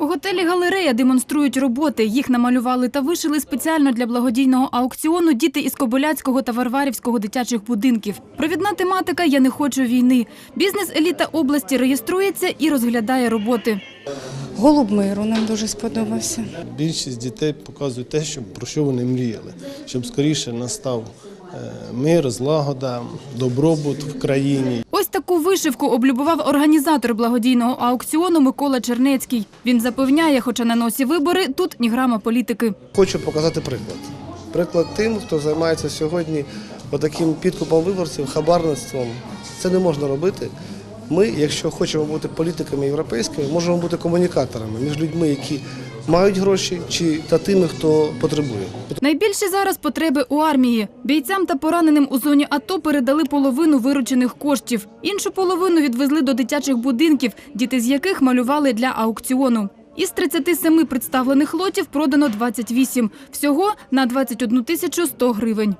У готелі галерея демонструють роботи. Їх намалювали та вишили спеціально для благодійного аукціону діти із Кобиляцького та Варварівського дитячих будинків. Провідна тематика Я не хочу війни. Бізнес-еліта області реєструється і розглядає роботи. Голуб миру нам дуже сподобався. Більшість дітей показують те, що, про що вони мріяли, щоб скоріше настав е, мир, злагода, добробут в країні. Таку вишивку облюбував організатор благодійного аукціону Микола Чернецький. Він запевняє, хоча на носі вибори, тут ні грама політики. Хочу показати приклад. Приклад тим, хто займається сьогодні отаким підкупом виборців, хабарництвом. Це не можна робити. Ми, якщо хочемо бути політиками європейськими, можемо бути комунікаторами між людьми, які мають гроші, чи та тими, хто потребує. Найбільші зараз потреби у армії. Бійцям та пораненим у зоні АТО передали половину виручених коштів. Іншу половину відвезли до дитячих будинків, діти з яких малювали для аукціону. Із 37 представлених лотів продано 28. Всього на 21 тисячу 100 гривень.